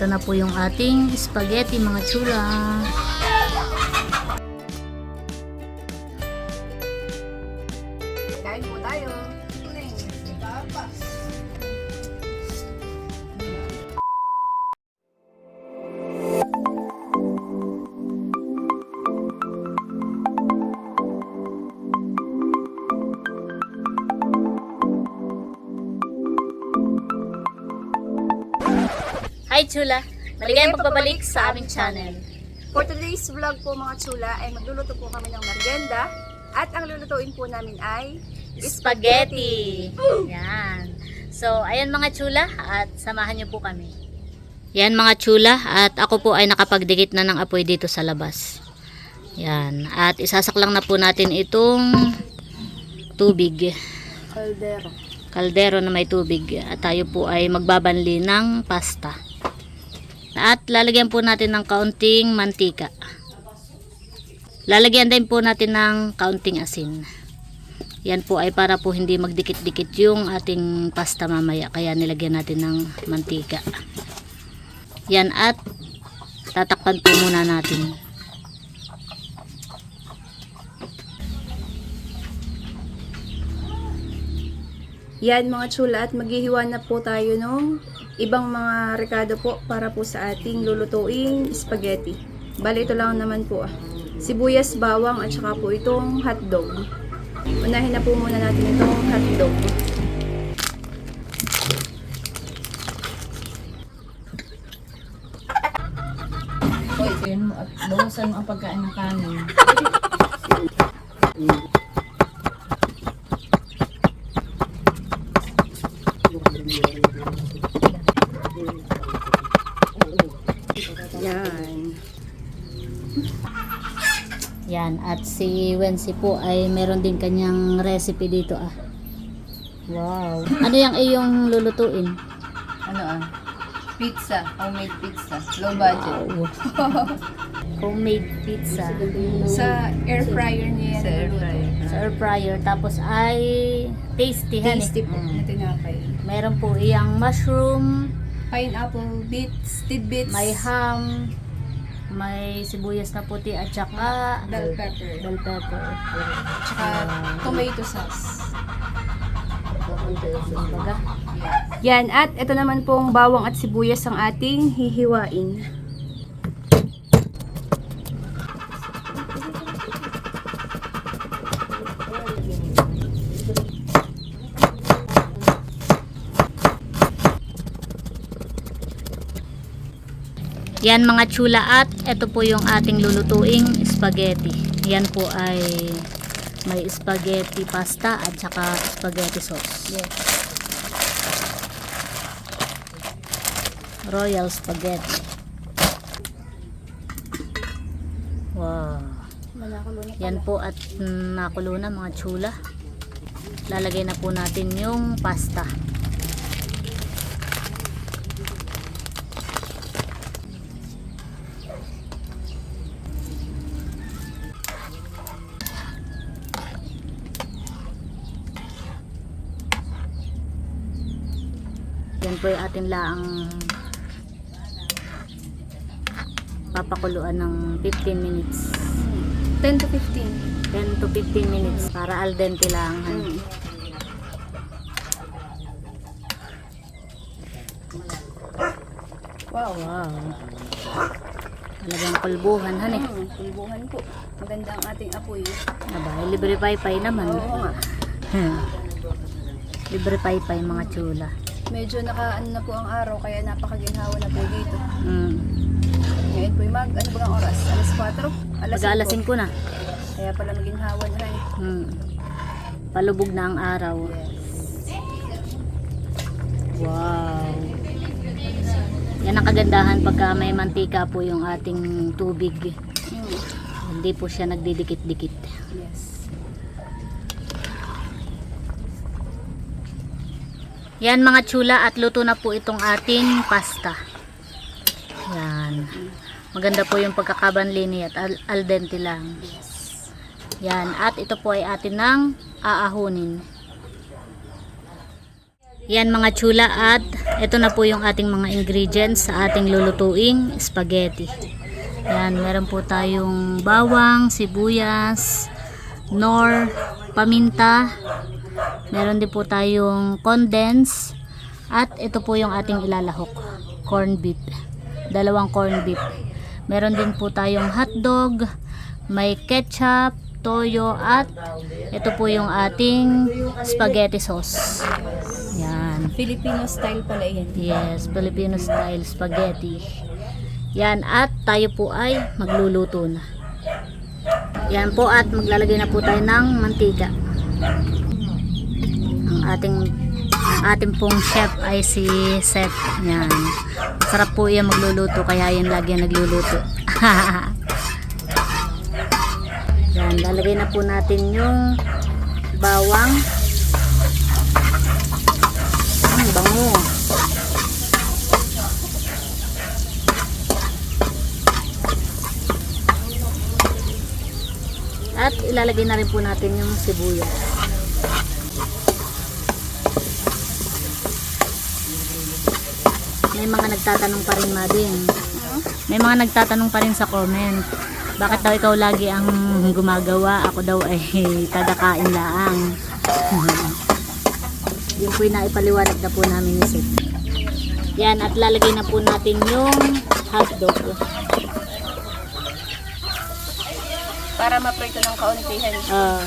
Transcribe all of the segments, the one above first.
Ito na po yung ating spaghetti mga chula. Hi chula! Maligayang pagbabalik sa aming channel. For today's vlog po mga chula ay magluluto po kami ng merienda at ang lulutuin po namin ay Spaghetti! Yan. So, ayan mga chula at samahan niyo po kami. Yan mga chula at ako po ay nakapagdikit na ng apoy dito sa labas. Yan. At isasaklang na po natin itong tubig. Caldero. Kaldero na may tubig. At tayo po ay magbabanli ng pasta. At lalagyan po natin ng kaunting mantika. Lalagyan din po natin ng kaunting asin. Yan po ay para po hindi magdikit-dikit yung ating pasta mamaya. Kaya nilagyan natin ng mantika. Yan at tatakpan po muna natin. Yan mga chula at maghihiwa na po tayo ng ibang mga rekado po para po sa ating lulutuing spaghetti. Bali ito lang naman po ah. Sibuyas, bawang at saka po itong hotdog. Unahin na po muna natin itong hotdog. Hoy, yun mo at bawasan mo ang pagkain ng kanin. Yan. Yan. At si Wensi po ay meron din kanyang recipe dito ah. Wow. Ano yung iyong lulutuin? Ano ah? Pizza. Homemade pizza. Low budget. Homemade pizza. Sa air fryer niya yan. Sa air fryer. Sa air fryer. Tapos ay tasty. eh. Tasty po tinapay. Meron po iyang mushroom, Pineapple bits, tidbits, may ham, may sibuyas na puti at saka bell pepper, bell pepper. tsaka tomato sauce. Yan, at ito naman pong bawang at sibuyas ang ating hihiwain. Yan mga chula at ito po yung ating lulutuing spaghetti. Yan po ay may spaghetti pasta at saka spaghetti sauce. Yes. Royal spaghetti. Wow. Yan po at nakulo na mga chula. Lalagay na po natin yung pasta. Ating laang papakuluan ng 15 minutes. 10 to 15. 10 to 15 minutes para al dente lang. Mm. Wow. Wow. Talagang kulbuhan han eh. Mm, pulbuhan po. Maganda ang ating apoy. Aba, libre paypay naman. Oo nga. libre paypay mga chula. Medyo naka ano na po ang araw kaya napakaginhawa na po dito. Mm. Ngayon po mag ano ba ang oras? Alas 4? Alas Mag alas 5. 5 na. Kaya pala maginhawa na rin. Mm. Palubog na ang araw. Wow. Yan ang kagandahan pagka may mantika po yung ating tubig. Mm. Hindi po siya nagdidikit-dikit. Yes. Yan mga chula at luto na po itong ating pasta. Yan. Maganda po yung pagkakabanlini at al, al dente lang. Yan. At ito po ay atin ng aahunin. Yan mga chula at ito na po yung ating mga ingredients sa ating lulutuing spaghetti. Yan, meron po tayong bawang, sibuyas, nor, paminta, meron din po tayong condense, at ito po yung ating ilalahok, corn beef. Dalawang corn beef. Meron din po tayong hotdog, may ketchup, toyo, at ito po yung ating spaghetti sauce. Yan. Filipino style pala yan. Yes, Filipino style spaghetti. Yan, at tayo po ay magluluto na. Yan po at maglalagay na po tayo ng mantika. Ating ating pong chef ay si Seth. Yan. Sarap po yan magluluto kaya yan lagi yan nagluluto. yan, lalagay na po natin yung bawang. Ang bango. At ilalagay na rin po natin yung sibuyas. May mga nagtatanong pa rin, Mading. May mga nagtatanong pa rin sa comment. Bakit daw ikaw lagi ang gumagawa? Ako daw ay tagakain laang. Yung po yung naipaliwanag na po namin ni Seth. Yan, at lalagay na po natin yung hotdog. Para maprito ng kauntihan. Ah.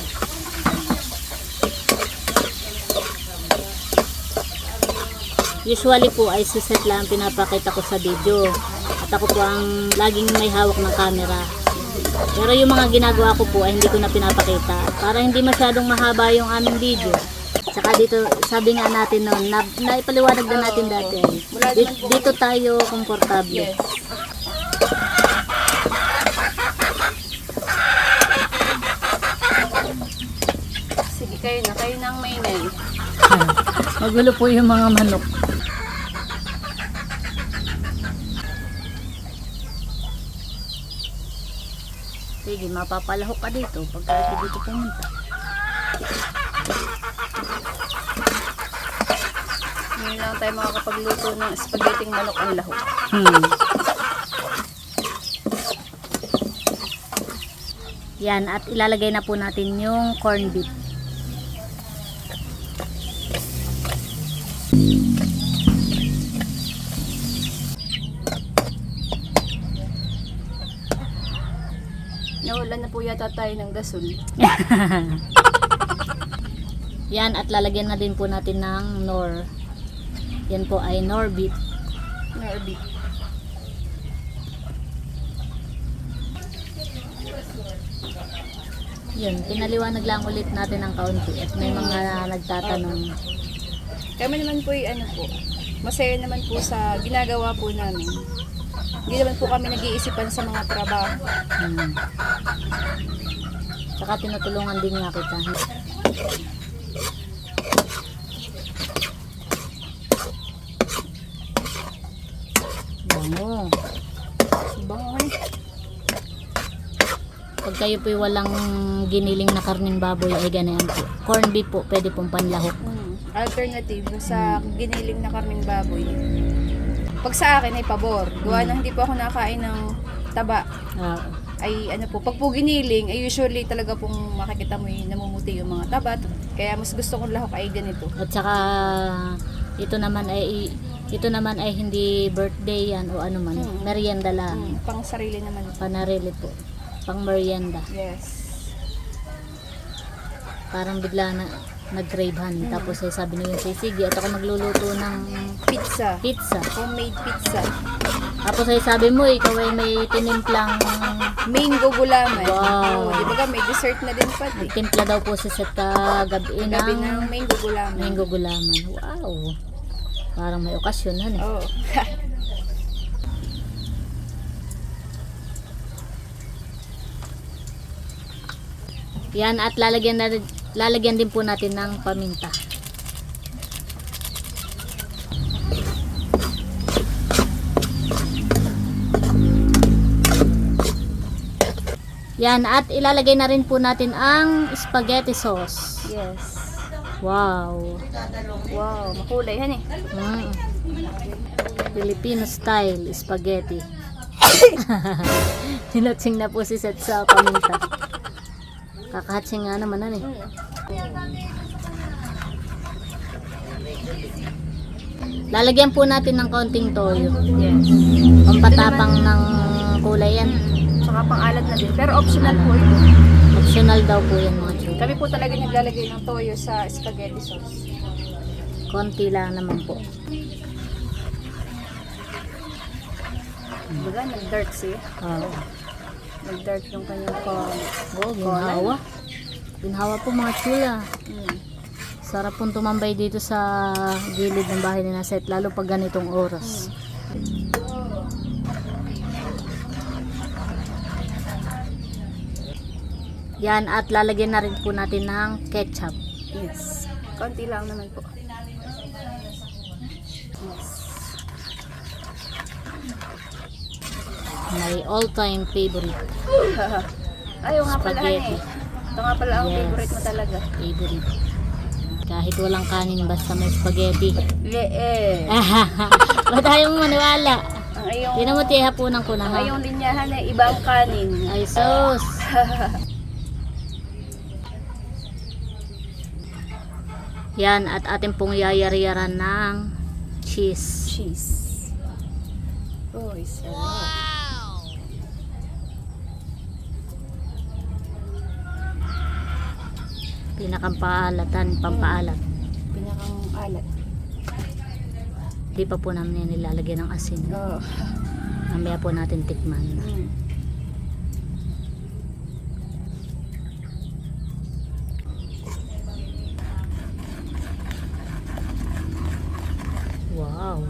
Usually po ay si Seth lang ang pinapakita ko sa video. At ako po ang laging may hawak ng camera. Pero yung mga ginagawa ko po ay hindi ko na pinapakita. Para hindi masyadong mahaba yung aming video. Saka dito, sabi nga natin noon, na, naipaliwanag na natin dati. dito tayo komportable. Yes. Sige, kayo na. Kayo na ang maingay. Magulo po yung mga manok. Sige, mapapalahok ka dito pagka ito dito pumunta. Ngayon lang tayo makakapagluto ng spaghetti manok ang lahok. Hmm. Yan, at ilalagay na po natin yung corn beef. Yata tayo ng gasol. Yan, at lalagyan na din po natin ng nor. Yan po ay nor beef. Nerby. Yun, pinaliwanag lang ulit natin ng kaunti at may mga nagtatanong. Kami naman po ay ano po, masaya naman po sa ginagawa po namin. Hindi naman po kami nag-iisipan sa mga trabaho. Hmm. Tsaka tinutulungan din nga kita. Bango. Bango eh. Pag kayo po walang giniling na karning baboy ay ganayan po. Corn beef po, pwede pong panlahok. Mm. Alternative sa giniling na karning baboy. Pag sa akin ay pabor. Gawa na hindi po ako nakain ng taba. Ah, Ay ano po, pag po giniling, ay usually talaga pong makikita mo yung namumuti yung mga taba. Kaya mas gusto kong lahok ay ganito. at saka ito naman ay ito naman ay hindi birthday yan o ano man. Mm. Merienda lang. Mm, pang sarili naman. Panarili po. Pang merienda. Yes. Parang bigla na nag-crave honey. Tapos ay sabi niyo yung sige at ako magluluto ng Pizza. pizza. Homemade pizza. Tapos ay sabi mo, ikaw ay may tinimplang Mango gulaman. Wow. Oh, di ba may dessert na din pati. nagtimpla daw po si kagabi Gabi ng ng mango gulaman. mango gulaman. Wow! Parang may okasyon han eh. Oo. Yan at lalagyan na lalagyan din po natin ng paminta. Yan at ilalagay na rin po natin ang spaghetti sauce. yes. Wow. Wow, makulay han eh. Mm. Filipino style spaghetti. Hinatsing na po si Seth sa paminta. Kakahatsing nga naman eh. Lalagyan po natin ng kaunting toyo. Yes. Pampatapang ng kulay yan. Tsaka pang-alat na din. Pero optional po ito. Optional daw po yan mga chulo. Kami po talaga naglalagay ng toyo sa spaghetti sauce. Konti lang naman po. Diba, nag-dark siya. Oo. Nag-dark yung kanyang color. Oh, ginhawa. Ginhawa po mga chula. Mm. Sarap pong tumambay dito sa gilid ng bahay ni Naset, lalo pag ganitong oras. Yan, at lalagyan na rin po natin ng ketchup. Yes. Konti lang naman po. Yes. My all-time favorite. Ayaw nga pala eh. Ito nga pala ang Yes. favorite mo talaga. Favorite. Kahit walang kanin, basta may spaghetti. Lee. Ba't ayaw mo maniwala? Ang iyong, Tinan mo, tihapunan ko na ang ha. iyong linyahan ay ibang kanin. Ay, sus. Yan, at atin pong yayariyaran ng cheese. Cheese. Uy, sarap. Pinakampaalatan, pampaalat. Pinakang alat. Di pa po namin yan nilalagyan ng asin. Oh. Mamaya po natin tikman. Mm. Wow.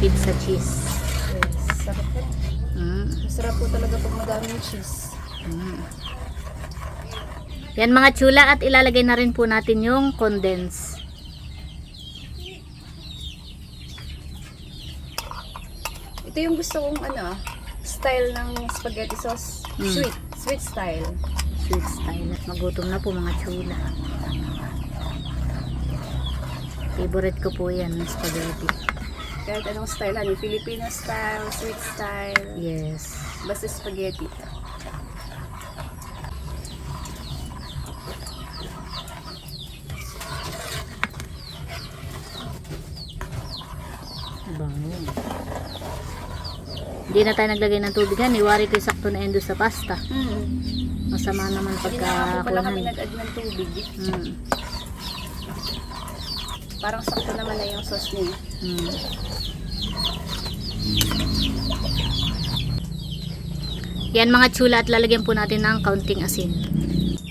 Sa cheese. Yes. Sarap po. Mm. Masarap po talaga pag madaming cheese. Mm. Yan mga chula at ilalagay na rin po natin yung condense. Ito yung gusto kong ano, style ng spaghetti sauce. Mm. Sweet. Sweet style. Sweet style at magutom na po mga chula. Favorite ko po yan, spaghetti. Kahit anong style, hani, Filipino style, sweet style, Yes. basta spaghetti. Bango. Hindi na tayo naglagay ng tubig yan. Iwari ko yung sakto na endo sa pasta. Mm. Masama naman Hindi na kami pagka nag-add ng tubig. Mm. Parang sakto naman na yung sauce niya. Mm. Yan mga chula at lalagyan po natin ng kaunting asin.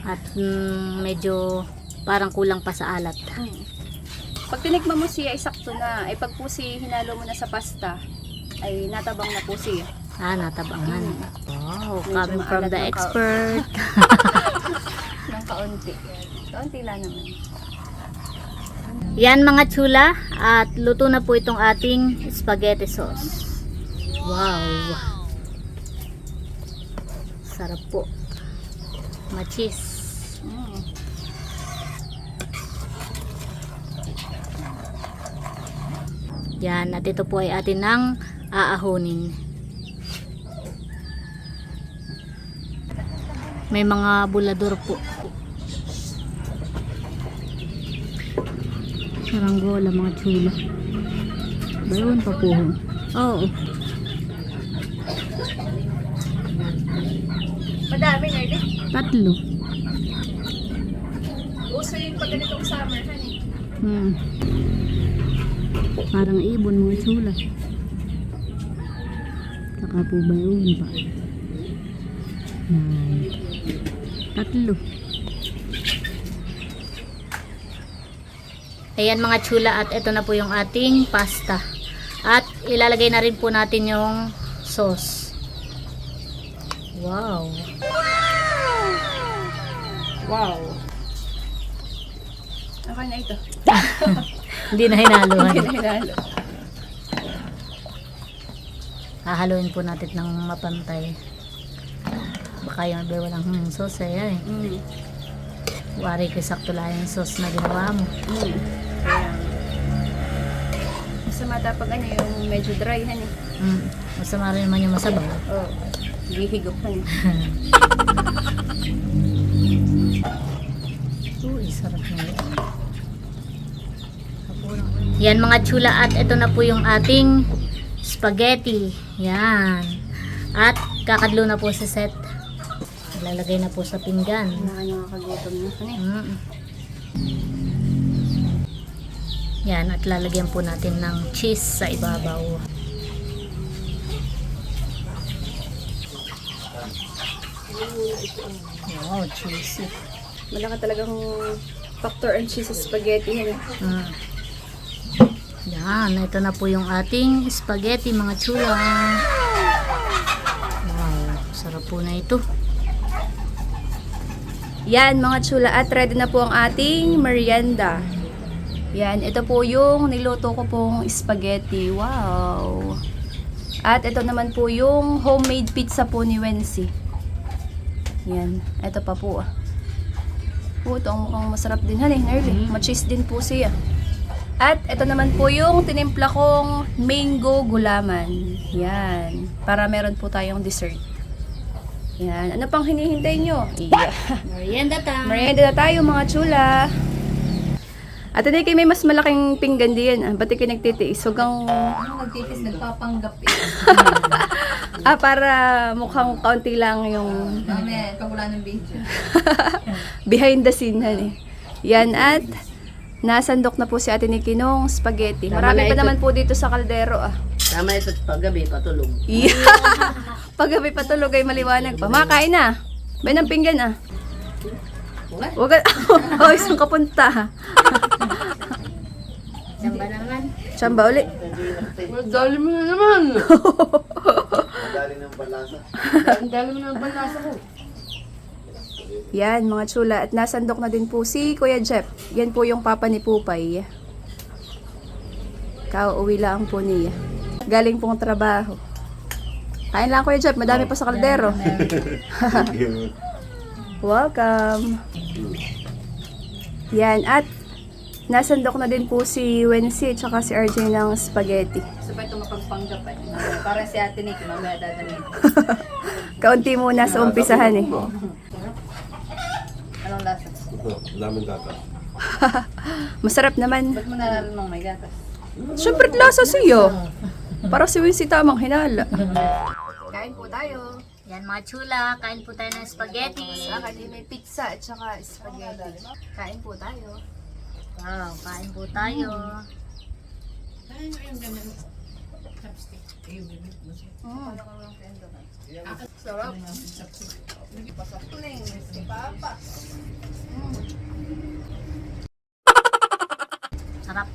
At mm, medyo parang kulang pa sa alat. Mm. Pag tinikman mo siya, ay sakto na. Ay pag po si hinalo mo na sa pasta, ay natabang na po siya. Ah, natabangan. Wow, Medyo coming from the expert. Ng kaunti. Kaunti lang naman. Yan mga chula at luto na po itong ating spaghetti sauce. Wow. Sarap po. Machis. Mm. Yan, at ito po ay atin ng aahonin. May mga bulador po. Saranggola, mga chula. Bayon pa po. Oo. Madami na rin. Tatlo. Uso yung pag ganitong summer, honey. Hmm. Parang ibon mga chula. Saka po ba yun pa? Yan. Tatlo. Ayan mga chula at ito na po yung ating pasta. At ilalagay na rin po natin yung sauce. Wow. Wow. Okay na ito. Hindi na hinaluhan. Okay na hinalo. Hahaluin po natin ng mapantay. Tsaka yung iba walang hmm, sauce eh. Mm. Wari ko sakto lang yung sauce na ginawa mo. Mm. Kaya, masama pag ano yung medyo dry han eh. Mm. Masama rin naman yung masabaw. Oh, gihigop han. Uy, sarap na yun. Yan mga chula at ito na po yung ating spaghetti. Yan. At kakadlo na po sa set. Lalagay na po sa pinggan. Nakakagutom na eh. Mm. Yan, at lalagyan po natin ng cheese sa ibabaw. Wow, cheesy. Malaki talagang factor and cheese sa spaghetti eh. Mm. Yan, ito na po yung ating spaghetti mga chula. Wow, sarap po na ito. Yan mga chula at ready na po ang ating merienda. Yan, ito po yung niluto ko pong spaghetti. Wow! At ito naman po yung homemade pizza po ni Wency. Yan, ito pa po ah. Po, ito ang mukhang masarap din han eh, Nerly. Ma-cheese din po siya. At ito naman po yung tinimpla kong mango gulaman. Yan, para meron po tayong dessert. Yan, ano pang hinihintay nyo? Yeah. Merienda time. Merienda na tayo mga chula. At hindi kayo may mas malaking pinggan diyan. Ah. Ba't kayo nagtitiis? Hugang, Ano nagtitis, nagpapanggap eh. ah, para mukhang kaunti lang yung Mamaya, pag wala ng video. behind the scene. Han, eh. Yan at nasandok na po si Ate Nikki nung spaghetti. Tama Marami na pa ito. naman po dito sa kaldero ah. Tama ito paggabi, patulog. Yeah. Paggabi patulog ay maliwanag pa. Makain na. May ng pinggan ah. What? Huwag ka, oh, isang kapunta. Samba naman. Chamba uli. Dali mo na naman! Dali Dali mo na ang panlasa ko. Yan, mga chula. At nasandok na din po si Kuya Jeff. Yan po yung papa ni Pupay. Kauuwi lang po niya. Galing pong trabaho. Kain lang Kuya Jeff, madami pa sa kaldero. Welcome. Yan, at nasandok na din po si Wency at saka si RJ ng spaghetti. Gusto pa ito mapagpanggap eh. Para si Ate Nick, mamaya dadalhin. Kaunti muna sa umpisahan eh. Anong lasa? Ito, daming data. Masarap naman. Ba't mo nararamang may gatas? Siyempre lasa siyo. Para si Wency tamang hinala. Kain po tayo. Yan mga chula, kain po tayo ng spaghetti. Sa akin may pizza at saka spaghetti. Kain po tayo. Wow, kain po tayo. Sarap. Sarap.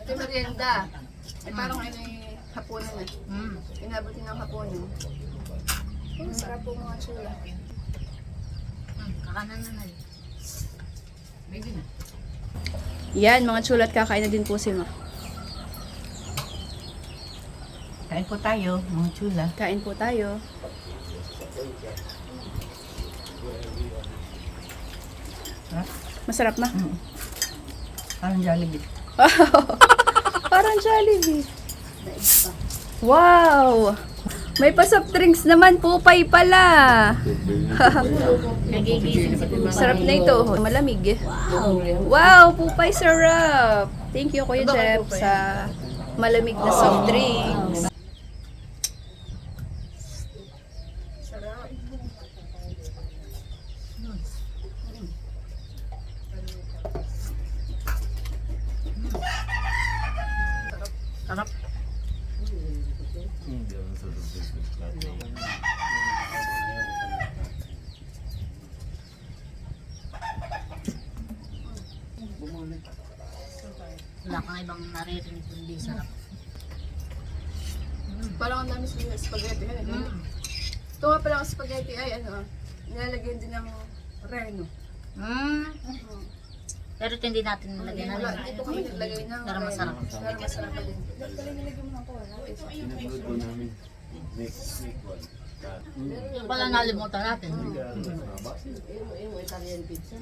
Ito yung merienda. Ay parang ano yung hapunan na. Mm. Inabutin ng hapunan. Mm, sarap po mga chula. Mm, kakanan na na. Yan mga chula at kakain na din po si Ma. Kain po tayo, mga chula. Kain po tayo. Masarap na. Parang Jollibee. Parang Jollibee. Wow! May pa-soft drinks naman, pupay pala. Nagigising si Pupay. Sarap na ito. Malamig. Wow, pupay sarap. Thank you, Kuya Jeff, sa malamig na soft drinks. Sarap. Sarap. Wala kang ibang naririnig kundi sarap. Parang ang dami sa spaghetti. Ano? Mm. Ito nga pala ang spaghetti ay ano, nilalagyan din ng reno. Mm. Pero ito hindi natin nilagyan na rin. Ito kami naglagay ng Pero masarap. Pero masarap pa din. Yung pala nalimutan natin. Yung, yung Italian pizza.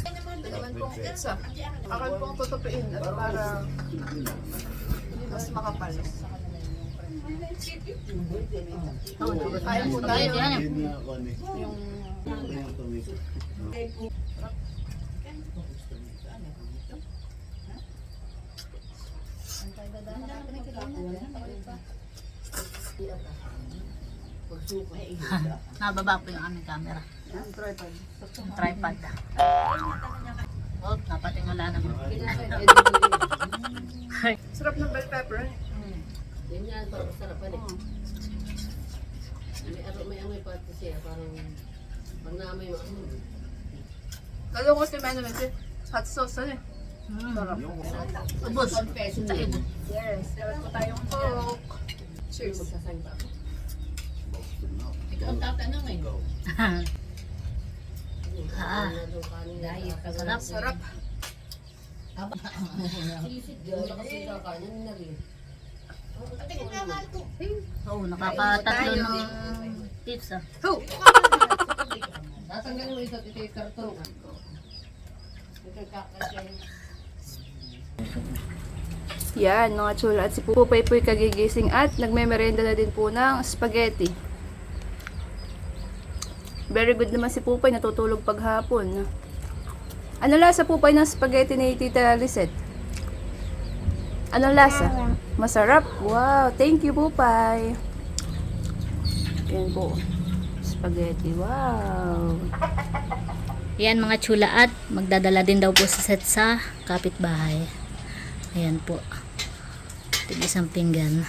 Ito naman pong pizza. Akal pong tutupiin at para mas makapal. Kain po tayo. Yan yan. Nababa po yung aming camera. Yung tripod. Oh, napatingala naman. Sarap ng bell pepper. Yan yan, parang sarap pa rin. May, aro- may amoy pati siya, parang pag naamoy mo, mm, Lalo ko si Mano Mesi. Hot sauce ano eh. Mm. Sarap. Ubus. Sa ibon. Yes. Meron po tayong coke. Cheers. magsasangka. Ikaw ang tatanong eh. Ah. Diet ka Sarap. Sarap. Oo, nakapatatlo ng tips ah. Oh! Tatanggalin mo ito, ito yung karton. Ito kakain. Yan, mga chula. At si Pupay po'y kagigising at nagmemerenda na din po ng spaghetti. Very good naman si Pupay, natutulog paghapon. Ano lasa Pupay ng spaghetti ni Tita Lisette? Anong lasa? Masarap? Wow, thank you Pupay. Yan po. Spaghetti, wow. Yan mga chula at magdadala din daw po si Seth sa kapitbahay. Ayan po. Tig isang pinggan.